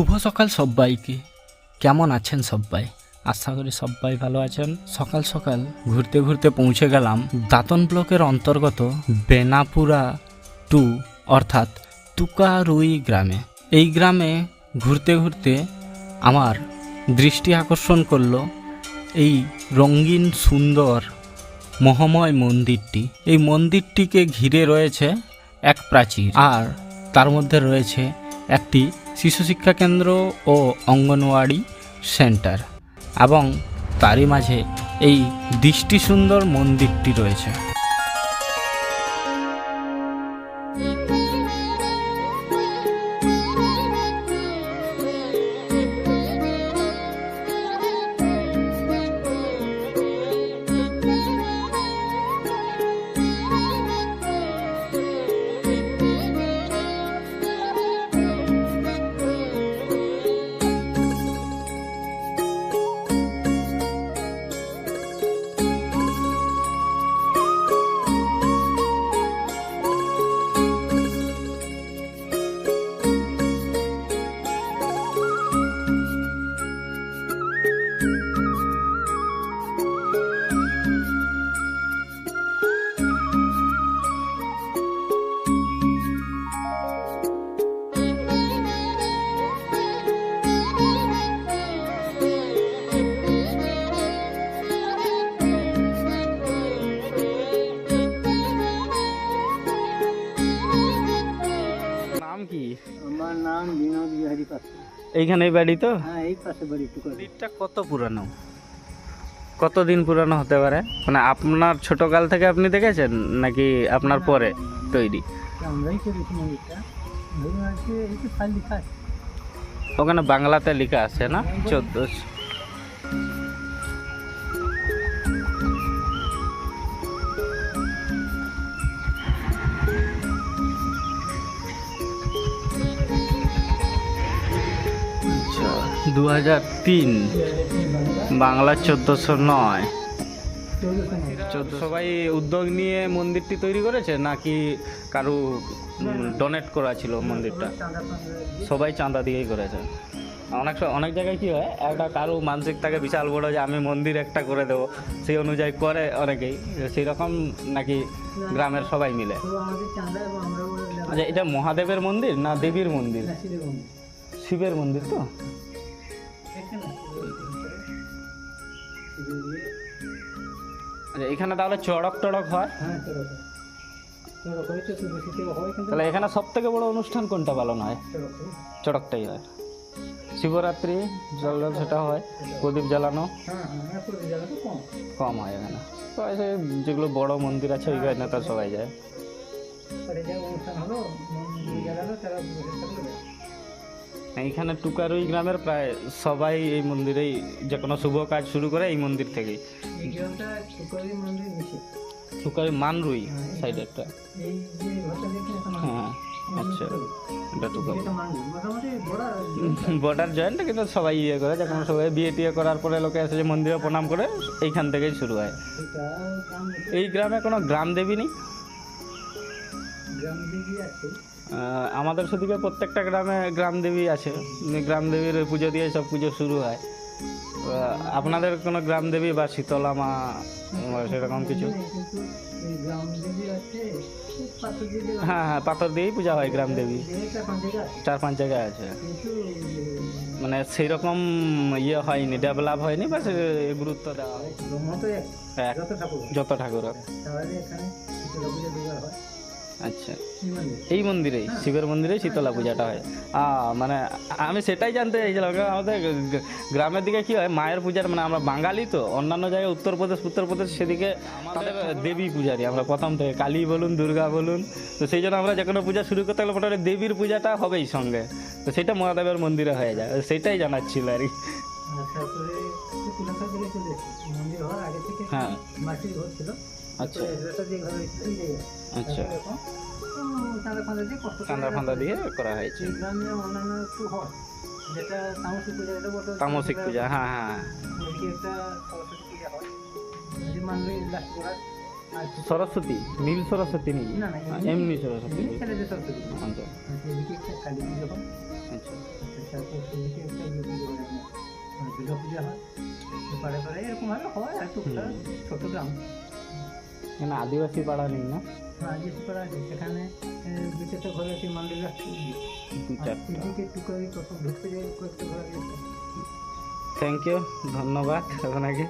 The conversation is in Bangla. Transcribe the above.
শুভ সকাল সব্বাইকে। কেমন আছেন সব্বাই? আশা করি সবাই ভালো আছেন। সকাল সকাল ঘুরতে ঘুরতে পৌঁছে গেলাম দাতন ব্লকের অন্তর্গত বেনাপুরা টু, অর্থাৎ তুকারুই গ্রামে। এই গ্রামে ঘুরতে ঘুরতে আমার দৃষ্টি আকর্ষণ করল এই রঙিন সুন্দর মহাময় মন্দিরটি। এই মন্দিরটিকে ঘিরে রয়েছে এক প্রাচীর আর তার মধ্যে রয়েছে একটি শিশু শিক্ষা কেন্দ্র ও অঙ্গনওয়াড়ি সেন্টার এবং তারই মাঝে এই দৃষ্টি সুন্দর মন্দিরটি রয়েছে। কি? আমার নাম বিনোদ বিহারী পাত্র এইখানে বাড়ি তো? হ্যাঁ এই পাশে বাড়ি মন্দিরটা কত পুরানো? কতদিন পুরানো হতে পারে? মানে আপনার ছোটকাল থেকে আপনি দেখেছেন নাকি আপনার পরে তৈরি? আমরাই করেছি মন্দিরটা ওখানে বাংলাতে লেখা আছে না? চোদ্দশো দু হাজার তিন বাংলা চোদ্দোশো নয়। চোদ্দ সবাই উদ্যোগ নিয়ে মন্দিরটি তৈরি করেছে নাকি কারু ডোনেট করা ছিল মন্দিরটা? সবাই চাঁদা দিয়েই করেছে। অনেক সময় অনেক জায়গায় কি হয় একটা কারও মানসিক থাকে বিশাল বড় যে আমি মন্দির একটা করে দেবো সেই অনুযায়ী করে অনেকেই সেই রকম নাকি গ্রামের সবাই মিলে? আচ্ছা এটা মহাদেবের মন্দির না দেবীর মন্দির। শিবের মন্দির তো? দিয়ে আচ্ছা এখানে তাহলে চড়ক টড়ক হয়? হ্যাঁ চড়ক। চড়ক হয়েছে তো হয় তাহলে এখানে সব থেকে বড় অনুষ্ঠান কোনটা পালন হয়? চড়কটাই হয়। শিবরাত্রি জল সেটা হয় প্রদীপ জ্বালানো। হ্যাঁ হ্যাঁ তো কম। হয় এখানে। তো যেগুলো বড় মন্দির আছে ওইখানে তো সবাই যায়। অনুষ্ঠান হলো তারা এইখানে টুকারুই গ্রামের প্রায় সবাই এই মন্দিরেই যে কোনো শুভ কাজ শুরু করে এই মন্দির থেকেই। টুকারুই মানরুই সাইডে একটা। এই যে ঘরটা দেখি এখন হ্যাঁ আচ্ছা এটা টুকারুই বর্ডার জয়েন্ট কিন্তু সবাই ইয়ে করে যে কোনো সবাই বিয়ে টিয়ে করার পরে লোকে এসে যে মন্দিরে প্রণাম করে এইখান থেকেই শুরু হয়। এই গ্রামে কোনো গ্রাম দেবী নেই? আমাদের সেদিকে প্রত্যেকটা গ্রামে গ্রাম দেবী আছে। গ্রাম দেবীর পুজো দিয়ে সব পুজো শুরু হয়। আপনাদের কোনো গ্রাম দেবী বা শীতলা মা সেরকম কিছু? দিকে হ্যাঁ হ্যাঁ পাথর দিয়েই পূজা হয় গ্রাম দেবী চার পাঁচ জায়গায় আছে। মানে সেই রকম ইয়ে হয়নি ডেভেলপ হয়নি বা গুরুত্ব দেওয়া হয়। যত ঠাকুর। যত ঠাকুর আচ্ছা। এই মন্দিরেই শিবের মন্দিরে শীতলা পূজাটা হয়। মানে আমি সেটাই জানতে চাইছিলাম কারণ আমাদের গ্রামের দিকে কি হয় মায়ের পূজার মানে আমরা বাঙালি তো অন্যান্য জায়গায় উত্তরপ্রদেশ উত্তরপ্রদেশ সেদিকে আমাদের দেবী পূজারি আমরা প্রথম থেকে কালী বলুন দুর্গা বলুন। তো সেই জন্য আমরা যে কোনো পূজা শুরু করতে গেলে মোটামুটি দেবীর পূজাটা হবেই সঙ্গে। তো সেটা মহাদেবের মন্দিরে হয়ে যায় সেটাই জানাচ্ছিল আর কি। থেকে হ্যাঁ। আচ্ছা। আচ্ছা। চাঁদা ফাঁদা দিয়ে করে হয়েছে। হয় তামসিক পূজা হ্যাঁ হ্যাঁ সরস্বতী হয়। সরস্বতী নীল সরস্বতী নেই। না এমনি সরস্বতী আচ্ছা হয় আচ্ছা। হয় আপনার দুর্গা পূজা হয় পাড়ে পাড়ে এরকম ভাবে হয় আর ছোট গ্রাম। এখানে আদিবাসী পাড়া নেই না? আদিবাসী পাড়া আছে সেখানে বিশেষ ঘর আছে মন্দির সেদিকে টুকাই ঢুকতে যাই করতে ঘর থ্যাংক ইউ ধন্যবাদ আপনাকে।